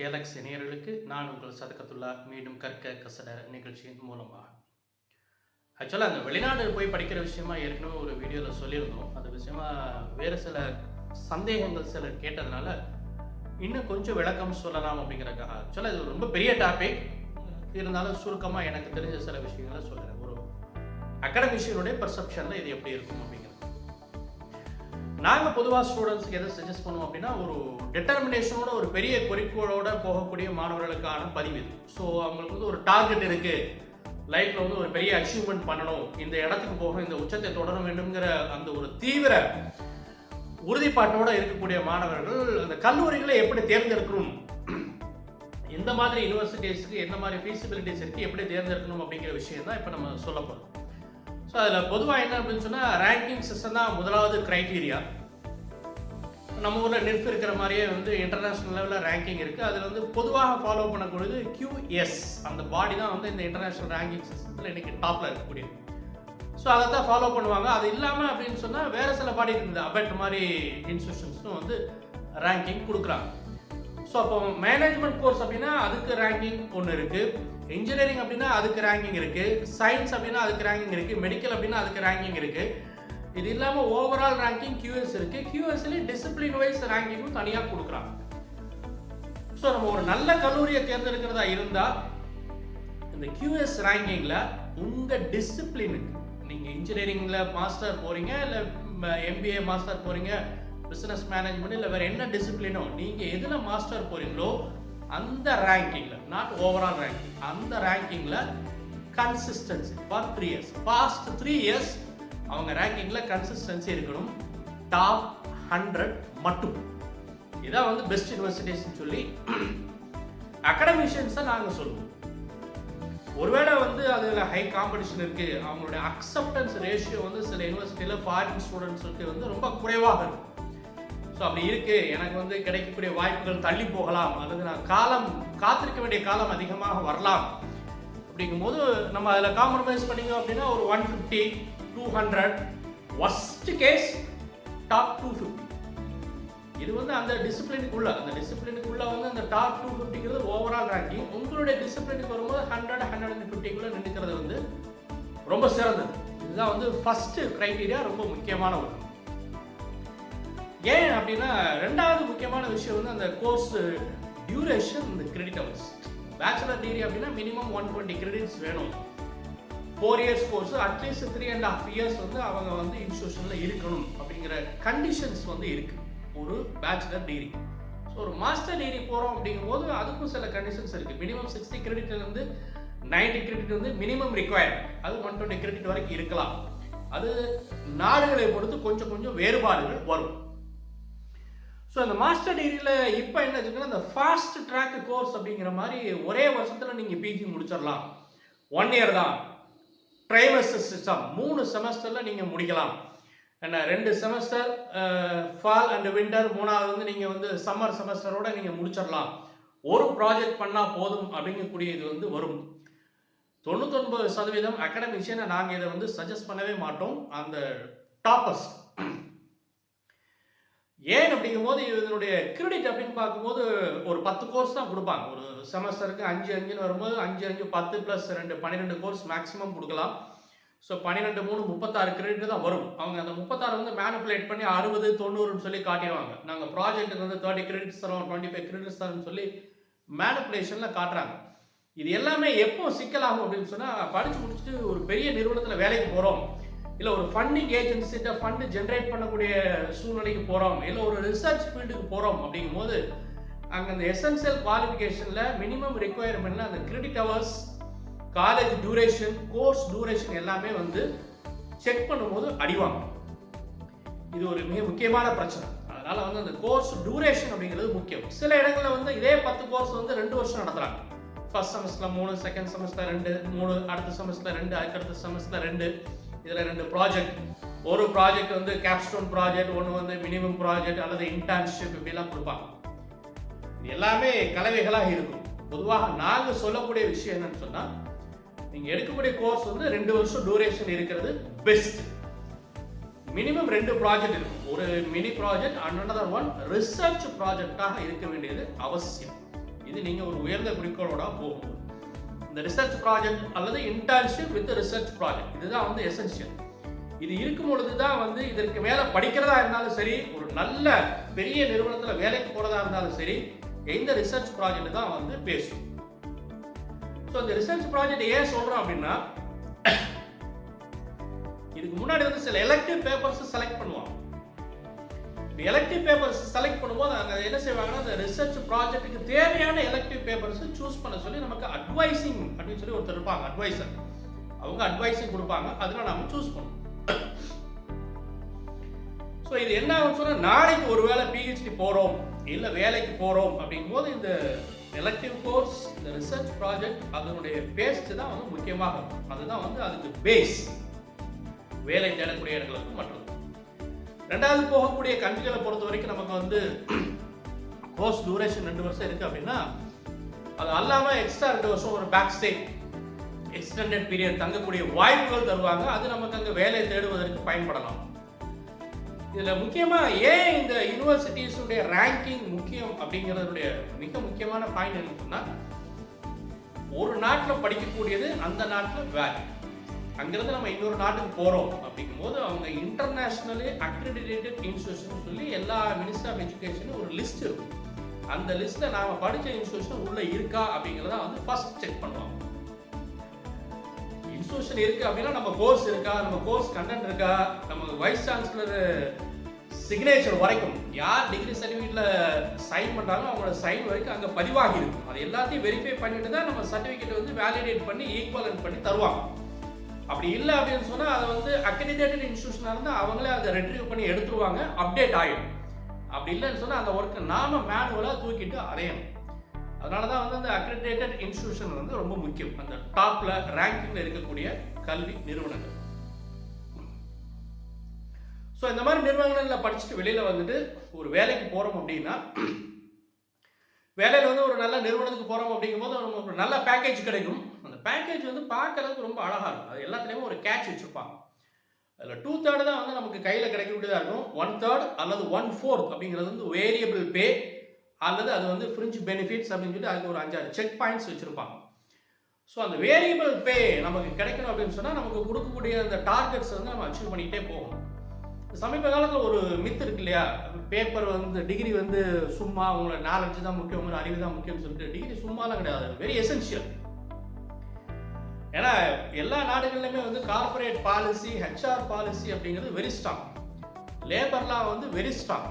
கேலக்ஸ் நேயர்களுக்கு நான் உங்கள் சதகத்துல்லா மீண்டும் கற்க கசட நிகழ்ச்சியின் மூலமாக. ஆக்சுவலாக அந்த வெளிநாடு போய் படிக்கிற விஷயமா ஏற்கனவே ஒரு வீடியோவில் சொல்லியிருந்தோம். அந்த விஷயமா வேறு சில சந்தேகங்கள் சிலர் கேட்டதுனால இன்னும் கொஞ்சம் விளக்கம் சொல்லலாம் அப்படிங்கிறக்காக ஆக்சுவலாக இது ரொம்ப பெரிய டாபிக் இருந்தாலும் சுருக்கமாக எனக்கு தெரிஞ்ச சில விஷயங்களை சொல்கிறேன் ஒரு அகாடமிஷியனுடைய பர்செப்ஷனில் இது எப்படி இருக்கும் அப்படிங்கிறது. நாங்கள் பொதுவாக ஸ்டூடெண்ட்ஸ்க்கு எதை சஜஸ்ட் பண்ணுவோம் அப்படின்னா ஒரு டிட்டர்மினேஷனோட ஒரு பெரிய குறிக்கோளோட போகக்கூடிய மாணவர்களுக்கான பதிவு இது. ஸோ அவங்களுக்கு வந்து ஒரு டார்கெட் இருக்குது லைஃப்பில் வந்து ஒரு பெரிய அச்சீவ்மெண்ட் பண்ணணும். இந்த இடத்துக்கு போகணும் இந்த உச்சத்தை தொடர வேண்டும்ங்கிற அந்த ஒரு தீவிர உறுதிப்பாட்டோட இருக்கக்கூடிய மாணவர்கள் அந்த கல்லூரிகளை எப்படி தேர்ந்தெடுக்கணும்? எந்த மாதிரி யூனிவர்சிட்டிஸ்க்கு எந்த மாதிரி ஃபீஸிபிலிட்டிஸ் இருக்குது எப்படி தேர்ந்தெடுக்கணும் அப்படிங்கிற விஷயம் தான் இப்போ நம்ம சொல்ல போகிறோம் ஸோ அதில் பொதுவாக என்ன அப்படின்னு சொன்னால் ரேங்கிங் சிஸ்டம் தான் முதலாவது க்ரைட்டீரியா நம்ம ஊரில் நெட் இருக்கிற மாதிரியே வந்து இன்டர்நேஷ்னல் லெவலில் ரேங்கிங் இருக்குது அதில் வந்து பொதுவாக ஃபாலோ பண்ணக்கூடியது கியூஎஸ் அந்த பாடி தான் வந்து இந்த இன்டர்நேஷ்னல் ரேங்கிங் சிஸ்டத்தில் இன்றைக்கி டாப்பில் இருக்கக்கூடியது. ஸோ அதை தான் ஃபாலோ பண்ணுவாங்க. அது இல்லாமல் அப்படின்னு சொன்னால் வேறு சில பாடி இருக்குது. அபெட் மாதிரி இன்ஸ்டியூஷன்ஸும் வந்து ரேங்கிங் கொடுக்குறாங்க. ஸோ அப்போ மேனேஜ்மெண்ட் கோர்ஸ் அப்படின்னா அதுக்கு ரேங்கிங் ஒன்று இருக்குது இன்ஜினியரிங் அப்படின்னா அதுக்கு ரேங்கிங் இருக்குது சயின்ஸ் அப்படின்னா அதுக்கு ரேங்கிங் இருக்குது மெடிக்கல் அப்படின்னா அதுக்கு ரேங்கிங் இருக்குது இது இல்லாமல் ஓவரால் ரேங்கிங் கியூஎஸ் இருக்குது QSலேயே டிசிப்ளின் வைஸ் ரேங்கிங்கும் தனியாக கொடுக்குறாங்க ஸோ நம்ம ஒரு நல்ல கல்லூரியை தேர்ந்தெடுக்கிறதா இருந்தால் இந்த கியூஎஸ் ரேங்கிங்கில் உங்கள் டிசிப்ளினுக்கு நீங்கள் இன்ஜினியரிங்கில் மாஸ்டர் போகிறீங்க இல்லை எம்பிஏ மாஸ்டர் போகிறீங்க பிஸ்னஸ் மேனேஜ்மெண்ட் இல்லை வேறு என்ன டிசிப்ளினோ நீங்கள் எதில் மாஸ்டர் போகிறீங்களோ அந்த ரேங்கிங்கில் நாட் ஓவரால் ரேங்கிங் அந்த ரேங்கிங்கில் consistency for three years past three years அவங்க ரேங்கிங்கில் கன்சிஸ்டன்சி இருக்கணும். டாப் ஹண்ட்ரட் மட்டும். இதான் வந்து பெஸ்ட் யூனிவர்சிட்டிஸ்னு சொல்லி அகடமிஷியன்ஸை நாங்கள் சொல்லுவோம். ஒருவேளை வந்து அதில் ஹை காம்படிஷன் இருக்குது அவங்களுடைய அக்செப்டன்ஸ் ரேஷியோ வந்து சில யூனிவர்சிட்டியில் ஃபாரின் ஸ்டூடெண்ட்ஸுக்கு வந்து ரொம்ப குறைவாக இருக்கும். ஸோ அப்படி இருக்கு. எனக்கு வந்து கிடைக்கக்கூடிய வாய்ப்புகள் தள்ளி போகலாம். அல்லது நான் காலம் காத்திருக்க வேண்டிய காலம் அதிகமாக வரலாம். அப்படிங்கும்போது நம்ம அதில் காம்ப்ரமைஸ் பண்ணிங்க அப்படின்னா ஒரு one fifty two hundred worst case top two fifty இது வந்து அந்த டிசிப்ளினுக்குள்ள அந்த டிசிப்ளினுக்குள்ள வந்து அந்த டாப் டூ ஃபிஃப்டிங்கிறது ஓவரால் ரேங்கிங் உங்களுடைய டிசிப்ளினுக்கு வரும்போது ஹண்ட்ரட் ஹண்ட்ரட் அண்ட் ஃபிஃப்டிக்குள்ளே நின்றுக்கிறது வந்து ரொம்ப சிறந்தது. இதுதான் வந்து ஃபஸ்ட்டு க்ரைட்டீரியா ரொம்ப முக்கியமான ஒன்று. ஏன் அப்படின்னா ரெண்டாவது முக்கியமான விஷயம் வந்து அந்த கோர்ஸ் டியூரேஷன் இந்த கிரெடிட் அவர்ஸ் பேச்சுலர் டிகிரி அப்படின்னா மினிமம் ஒன் டுவெண்ட்டி கிரெடிட்ஸ் வேணும். Four years course at least three and half years வந்து அவங்க வந்து இன்ஸ்டியூஷனில் இருக்கணும் அப்படிங்கிற கண்டிஷன்ஸ் வந்து இருக்குது ஒரு பேச்சுலர் டிகிரி ஸோ ஒரு மாஸ்டர் டிகிரி போகிறோம் அப்படிங்கும்போது அதுக்கும் சில கண்டிஷன்ஸ் இருக்குது மினிமம் சிக்ஸ்டி கிரெடிட்லேருந்து நைன்டி கிரெடிட் வந்து மினிமம் ரிக்குவயர்மெண்ட் அது ஒன் டுவெண்ட்டி கிரெடிட் வரைக்கும் இருக்கலாம். அது நாடுகளை பொறுத்து கொஞ்சம் கொஞ்சம் வேறுபாடுகள் வரும். ஸோ அந்த மாஸ்டர் டிகிரியில் இப்போ என்ன வச்சுக்கோன்னா அந்த ஃபாஸ்ட் ட்ராக் கோர்ஸ் அப்படிங்கிற மாதிரி ஒரே வருஷத்தில் நீங்கள் பிஜி முடிச்சிடலாம். ஒன் இயர் தான். ட்ரைமஸ்டர் சிஸ்டம் மூணு செமஸ்டரில் நீங்கள் முடிக்கலாம். என்ன ரெண்டு செமஸ்டர் ஃபால் அண்ட் வின்டர் மூணாவது வந்து நீங்கள் வந்து சம்மர் செமஸ்டரோட நீங்கள் முடிச்சிடலாம். ஒரு ப்ராஜெக்ட் பண்ணால் போதும் அப்படிங்கக்கூடிய இது வந்து வரும். தொண்ணூத்தொன்பது சதவீதம் அகாடமிஷியனை நாங்கள் இதை வந்து சஜஸ்ட் பண்ணவே மாட்டோம். அந்த டாப்பர்ஸ் ஏன் அப்படிங்கும்போது இதனுடைய கிரெடிட் அப்படின்னு பார்க்கும்போது ஒரு பத்து கோர்ஸ் தான் கொடுப்பாங்க. ஒரு செமஸ்டருக்கு அஞ்சு அஞ்சுன்னு வரும்போது அஞ்சு அஞ்சு பத்து ப்ளஸ் ரெண்டு பன்னிரெண்டு கோர்ஸ் மேக்ஸிமம் கொடுக்கலாம். ஸோ பன்னிரெண்டு மூணு முப்பத்தாறு கிரெடிட் தான் வரும். அவங்க அந்த முப்பத்தாறு வந்து மேனுப்புலேட் பண்ணி அறுபது தொண்ணூறுன்னு சொல்லி காட்டிடுவாங்க. நாங்கள் ப்ராஜெக்ட்டுக்கு வந்து தேர்ட்டி கிரெடிட்ஸ் தரோம் டுவெண்ட்டி ஃபைவ் கிரெடிட்ஸ் தரோம்னு சொல்லி மேனிப்புலேஷனில் காட்டுறாங்க. இது எல்லாமே எப்போ சிக்கலாகும் அப்படின்னு சொன்னால் படித்து முடிச்சுட்டு ஒரு பெரிய நிறுவனத்தில் வேலைக்கு போகிறோம் இல்லை ஒரு ஃபண்டிங் ஏஜென்சிட்ட ஃபண்டு ஜென்ரேட் பண்ணக்கூடிய சூழ்நிலைக்கு போகிறோம் இல்லை ஒரு ரிசர்ச் ஃபீல்டுக்கு போகிறோம் அப்படிங்கும் போது அங்கே அந்த எசென்சியல் குவாலிஃபிகேஷனில் மினிமம் ரெக்குயர்மெண்ட்டில் அந்த credit hours college duration course duration எல்லாமே வந்து செக் பண்ணும்போது அடிவாங்க. இது ஒரு மிக முக்கியமான பிரச்சனை. அதனால் வந்து அந்த கோர்ஸ் டியூரேஷன் அப்படிங்கிறது முக்கியம். சில இடங்களில் வந்து இதே பத்து கோர்ஸ் வந்து ரெண்டு வருஷம் நடத்துகிறாங்க ஃபர்ஸ்ட் செமஸ்டரில் மூணு செகண்ட் செமஸ்டர் ரெண்டு மூணு அடுத்த செமஸ்டர் ரெண்டு அதுக்கடுத்த செமஸ்டர் ரெண்டு. இதில் ரெண்டு ப்ராஜெக்ட் ஒரு ப்ராஜெக்ட் வந்து கேப்ஸ்டோன் ப்ராஜெக்ட் ஒன்று வந்து மினிமம் ப்ராஜெக்ட் அல்லது இன்டர்ன்ஷிப் இப்படிலாம் கொடுப்பாங்க. இது எல்லாமே கலவைகளாக இருக்கும். பொதுவாக நாங்கள் சொல்லக்கூடிய விஷயம் என்னன்னு சொன்னால் நீங்கள் எடுக்கக்கூடிய கோர்ஸ் வந்து ரெண்டு வருஷம் டூரேஷன் இருக்கிறது பெஸ்ட் மினிமம் ரெண்டு ப்ராஜெக்ட் இருக்கும். ஒரு mini project and another one research ப்ராஜெக்டாக இருக்க வேண்டியது அவசியம். இது நீங்கள் ஒரு உயர்ந்த குறிக்கோளோட போகும். இந்த ரிசர்ச் ப்ராஜெக்ட் அல்லது இன்டர்ன்ஷிப் வித் ரிசர்ச் ப்ராஜெக்ட் இதுதான் வந்து எசென்ஷியல் இது இருக்கும் பொழுது தான் வந்து இதற்கு மேலே படிக்கிறதா இருந்தாலும் சரி ஒரு நல்ல பெரிய நிறுவனத்தில் வேலைக்கு போகிறதா இருந்தாலும் சரி இந்த ரிசர்ச் ப்ராஜெக்ட் தான் வந்து பேசும் ஸோ இந்த ரிசர்ச் ப்ராஜெக்ட் ஏன் சொல்கிறோம் அப்படின்னா இதுக்கு முன்னாடி வந்து சில எலக்டிவ் பேப்பர்ஸ் செலக்ட் பண்ணுவாங்க. எலக்டிவ் பேப்பர்ஸ் செலக்ட் பண்ணும்போது அங்கே என்ன செய்வாங்கன்னா அந்த ரிசர்ச் ப்ராஜெக்ட்டுக்கு தேவையான எலக்டிவ் பேப்பர்ஸ் சூஸ் பண்ண சொல்லி நமக்கு அட்வைசிங் அப்படின்னு சொல்லி ஒருத்தர் இருப்பாங்க அட்வைசர் அவங்க அட்வைசிங் கொடுப்பாங்க அதில் நம்ம சூஸ் பண்ணுவோம் ஸோ இது என்ன ஆகும் சொன்னால் நாளைக்கு ஒரு வேளை பிஹெச்டி போகிறோம் இல்லை வேலைக்கு போகிறோம் அப்படிங்கும் போது இந்த எலக்டிவ் கோர்ஸ் இந்த ரிசர்ச் ப்ராஜெக்ட் அதனுடைய பேஸ்ட் தான் வந்து முக்கியமாக இருக்கும். அதுதான் வந்து அதுக்கு பேஸ் வேலை தேடக்கூடிய இடங்களுக்கு மற்றது ரெண்டாவது போகக்கூடிய கல்விகளை பொறுத்த வரைக்கும் நமக்கு வந்து கோர்ஸ் டூரேஷன் ரெண்டு வருஷம் இருக்கு அப்படின்னா அது அல்லாமல் எக்ஸ்ட்ரா ரெண்டு வருஷம் ஒரு பேக் ஸ்டே எக்ஸ்டெண்டட் பீரியட் தங்கக்கூடிய வாய்ப்புகள் தருவாங்க. அது நமக்கு அங்கே வேலை தேடுவதற்கு பயன்படலாம். இதில் முக்கியமாக ஏன் இந்த யூனிவர்சிட்டிஸுடைய ரேங்கிங் முக்கியம் அப்படிங்கிறதுடைய மிக முக்கியமான பாயிண்ட் என்ன சொன்னால் ஒரு நாட்டில் படிக்கக்கூடியது அந்த நாட்டில் வேல்யூ அங்கேருந்து நம்ம இன்னொரு நாட்டுக்கு போகிறோம் அப்படிங்கும்போது அவங்க இன்டர்நேஷ்னலி அக்ரிடிடேட்டட் இன்ஸ்டியூஷன் சொல்லி எல்லா மினிஸ்டர் ஆஃப் எஜுகேஷனும் ஒரு லிஸ்ட் இருக்கும். அந்த லிஸ்ட்டில் நாம் படித்த இன்ஸ்டியூஷன் உள்ளே இருக்கா அப்படிங்கிறத வந்து ஃபர்ஸ்ட் செக் பண்ணுவாங்க. இன்ஸ்டியூஷன் இருக்குது அப்படின்னா நம்ம கோர்ஸ் இருக்கா நம்ம கோர்ஸ் கண்டென்ட் இருக்கா நம்ம வைஸ் சான்சலர் சிக்னேச்சர் வரைக்கும் யார் டிகிரி சர்டிஃபிகேட்ல சைன் பண்றாங்களோ அவங்களோட சைன் வரைக்கும் அங்கே பதிவாகி இருக்கும். அது எல்லாத்தையும் வெரிஃபை பண்ணிட்டு தான் நம்ம சர்டிஃபிகேட் வந்து வேலிடேட் பண்ணி ஈக்குவலன் பண்ணி தருவாங்க. அப்படி இல்லை அப்படின்னு சொன்னால் அதை வந்து அக்ரிடேட்டட் இன்ஸ்டியூஷனாக இருந்தால் அவங்களே அதை ரெட்ரீவ் பண்ணி எடுத்துருவாங்க அப்டேட் ஆகிடும் அப்படி இல்லைன்னு சொன்னால் அந்த ஒர்க்கை நாம மேனுவலாக தூக்கிட்டு அடையணும். அதனால தான் வந்து அந்த அக்ரிடேட்டட் இன்ஸ்டியூஷன் வந்து ரொம்ப முக்கியம். அந்த டாப்பில் ரேங்கிங்கில் இருக்கக்கூடிய கல்வி நிறுவனங்கள். ஸோ இந்த மாதிரி நிறுவனங்களில் படிச்சுட்டு வெளியில் வந்துட்டு ஒரு வேலைக்கு போகிறோம் அப்படின்னா வேலையில் வந்து ஒரு நல்ல நிறுவனத்துக்கு போகிறோம் அப்படிங்கும்போது நமக்கு ஒரு நல்ல பேக்கேஜ் கிடைக்கும். பேக்கேஜ் வந்து பார்க்கறதுக்கு ரொம்ப அழகாக இருக்கும். அது எல்லாத்துலேயுமே ஒரு கேட்ச் வச்சுருப்பாங்க. அதில் டூ தேர்டு தான் வந்து நமக்கு கையில் கிடைக்கக்கூடியதாக இருக்கும். ஒன் தேர்ட் அல்லது ஒன் ஃபோர்த் அப்படிங்கிறது வந்து வேரியபிள் பே அல்லது அது வந்து ஃப்ரிஞ்ச் பெனிஃபிட்ஸ் அப்படின்னு சொல்லி அதுக்கு ஒரு அஞ்சாறு செக் பாயிண்ட்ஸ் வச்சுருப்பாங்க. ஸோ அந்த வேரியபிள் பே நமக்கு கிடைக்கணும் அப்படின்னு சொன்னால் நமக்கு கொடுக்கக்கூடிய அந்த டார்கெட்ஸ் வந்து நம்ம அச்சீவ் பண்ணிகிட்டே போவோம் சமீப காலத்தில் ஒரு மித் இருக்கு இல்லையா? பேப்பர் வந்து டிகிரி வந்து சும்மா உங்களோட நாலேஜ் தான் முக்கியம் உங்களோட அறிவு தான் முக்கியம்னு சொல்லிட்டு டிகிரி சும்மாலாம் கிடையாது. வெரி எசென்ஷியல் ஏன்னா எல்லா நாடுகள்லையுமே வந்து கார்பரேட் பாலிசி ஹெச்ஆர் பாலிசி அப்படிங்கிறது வெரி ஸ்ட்ராங் லேபர்லாம் வந்து வெரி ஸ்ட்ராங்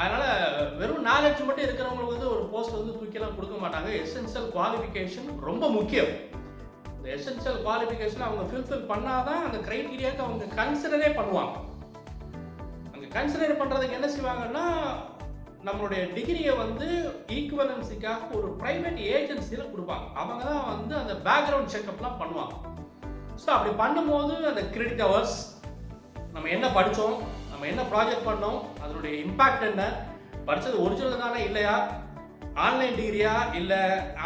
அதனால் வெறும் நாலேஜ் மட்டும் இருக்கிறவங்களுக்கு வந்து ஒரு போஸ்ட் வந்து தூக்கிலாம் கொடுக்க மாட்டாங்க. எசென்சியல் குவாலிஃபிகேஷன் ரொம்ப முக்கியம். இந்த எசென்சியல் குவாலிஃபிகேஷன் அவங்க ஃபில்ஃபில் பண்ணாதான் அந்த க்ரைட்டீரியாவுக்கு அவங்க கன்சிடரே பண்ணுவாங்க. அங்கே கன்சிடர் பண்ணுறதுக்கு என்ன செய்வாங்கன்னா நம்மளுடைய டிகிரியை வந்து ஈக்குவலன்சிக்காக ஒரு ப்ரைவேட் ஏஜென்சியில் கொடுப்பாங்க. அவங்க தான் வந்து அந்த பேக்ரவுண்ட் செக்அப்லாம் பண்ணுவாங்க. ஸோ அப்படி பண்ணும்போது அந்த கிரெடிட் அவர்ஸ் நம்ம என்ன படித்தோம் நம்ம என்ன ப்ராஜெக்ட் பண்ணோம் அதனுடைய இம்பேக்ட் என்ன படித்தது ஒரிஜினல் தானே இல்லையா ஆன்லைன் டிகிரியா இல்லை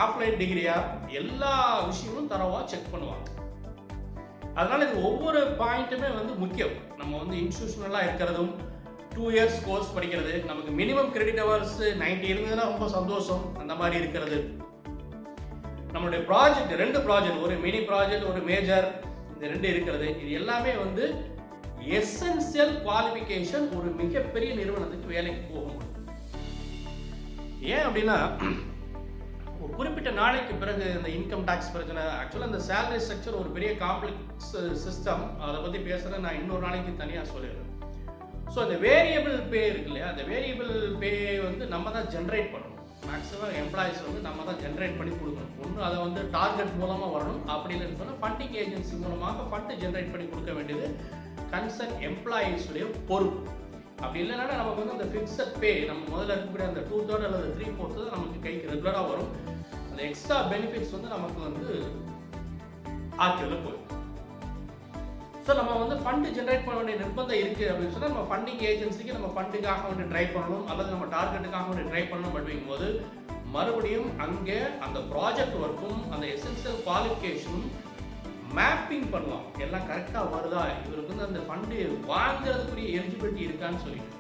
ஆஃப்லைன் டிகிரியா எல்லா விஷயமும் தரவாக செக் பண்ணுவாங்க. அதனால இது ஒவ்வொரு பாயிண்ட்டுமே வந்து முக்கியம். நம்ம வந்து இன்ஸ்டியூஷனலாக இருக்கிறதும் டூ இயர்ஸ் கோர்ஸ் படிக்கிறது. நமக்கு மினிமம் கிரெடிட் ஹவர்ஸ் நைன்டி இருந்ததுன்னா ரொம்ப சந்தோஷம். அந்த மாதிரி இருக்கிறது. நம்மளுடைய ப்ராஜெக்ட் ரெண்டு ப்ராஜெக்ட் ஒரு மினி ப்ராஜெக்ட் ஒரு மேஜர் இந்த ரெண்டு இருக்கிறது. இது எல்லாமே வந்து எசென்சியல் குவாலிஃபிகேஷன் ஒரு மிகப்பெரிய நிறுவனத்துக்கு வேலைக்கு போகும் ஏன் அப்படின்னா ஒரு குறிப்பிட்ட நாளைக்கு பிறகு இந்த இன்கம் டேக்ஸ் பிரச்சனை ஆக்சுவலாக இந்த சேலரி ஸ்ட்ரக்சர் ஒரு பெரிய காம்ப்ளெக்ஸ் சிஸ்டம் அதை பற்றி பேசுகிறேன் நான் இன்னொரு நாளைக்கு தனியாக சொல்லிடுறேன். ஸோ அந்த வேரியபிள் பே இருக்கு இல்லையா அந்த வேரியபிள் பே வந்து நம்ம தான் ஜென்ரேட் பண்ணணும். மேக்ஸிமம் எம்ப்ளாயிஸ் வந்து நம்ம தான் ஜென்ரேட் பண்ணி கொடுக்கணும். ஒன்று அதை வந்து டார்கெட் மூலமாக வரணும். அப்படி இல்லைன்னு சொன்னால் ஃபண்டிங் ஏஜென்சி மூலமாக ஃபண்டு ஜென்ரேட் பண்ணி கொடுக்க வேண்டியது கன்சர்ன் எம்ப்ளாயீஸுடைய பொறுப்பு. அப்படி இல்லைன்னா நமக்கு வந்து அந்த ஃபிக்ஸட் பே நம்ம முதல்ல இருக்கக்கூடிய அந்த டூ தேர்ட் அல்லது த்ரீ ஃபோர்த்து தான் நமக்கு கைக்கு ரெகுலராக வரும். அந்த எக்ஸ்ட்ரா பெனிஃபிட்ஸ் வந்து நமக்கு வந்து ஆக்கியில் போயிடும் ஸோ நம்ம வந்து ஃபண்டு ஜென்ரேட் பண்ண வேண்டிய நிர்பந்தம் இருக்குது அப்படின்னு சொன்னால் நம்ம ஃபண்டிங் ஏஜென்சிக்கு நம்ம ஃபண்டுக்காக வந்து ட்ரை பண்ணணும் அல்லது நம்ம டார்கெட்டுக்காக வந்து ட்ரை பண்ணணும் அப்படிங்கும் போது மறுபடியும் அங்கே அந்த ப்ராஜெக்ட் ஒர்க்கும் அந்த எசென்சியல் குவாலிஃபிகேஷனும் மேப்பிங் பண்ணலாம். எல்லாம் கரெக்டாக வருதா? இவருக்கு வந்து அந்த ஃபண்டு வாங்குறதுக்குரிய எலிஜிபிலிட்டி இருக்கான்னு சொல்லிட்டு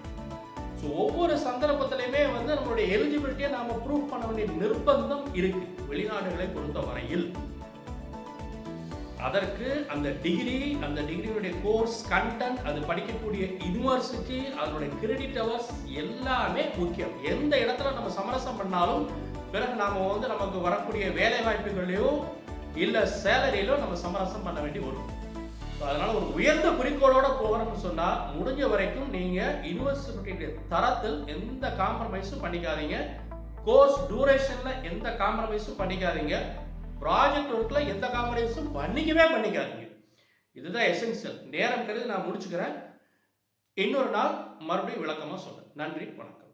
ஸோ ஒவ்வொரு சந்தர்ப்பத்திலையுமே வந்து நம்மளுடைய எலிஜிபிலிட்டியை நாம் ப்ரூவ் பண்ண வேண்டிய நிர்பந்தம் இருக்குது வெளிநாடுகளை பொறுத்த வரையில் அதற்கு அந்த டிகிரி அந்த டிகிரியுடைய கோர்ஸ் கண்டென்ட் அது படிக்கக்கூடிய யூனிவர்சிட்டி அதனுடைய கிரெடிட் அவர்ஸ் எல்லாமே முக்கியம். எந்த இடத்துல நம்ம சமரசம் பண்ணாலும் பிறகு நாம் வந்து நமக்கு வரக்கூடிய வேலை வாய்ப்புகளையோ இல்லை சேலரியிலோ நம்ம சமரசம் பண்ண வேண்டி வரும். ஸோ ஒரு உயர்ந்த குறிக்கோளோட போகிறோம்னு சொன்னால் முடிஞ்ச வரைக்கும் நீங்கள் யூனிவர்சிட்டியுடைய தரத்தில் எந்த காம்ப்ரமைஸும் பண்ணிக்காதீங்க. கோர்ஸ் டூரேஷனில் எந்த காம்ப்ரமைஸும் பண்ணிக்காதீங்க. ப்ராஜெக்ட் ஒர்க்கில் எந்த காம்ப்ரமைஸும் பண்ணிக்கவே பண்ணிக்காதீங்க. இதுதான் எசென்சியல் நேரம் கருதி நான் முடிச்சுக்கிறேன். இன்னொரு நாள் மறுபடியும் விளக்கமாக சொல்கிறேன் நன்றி வணக்கம்.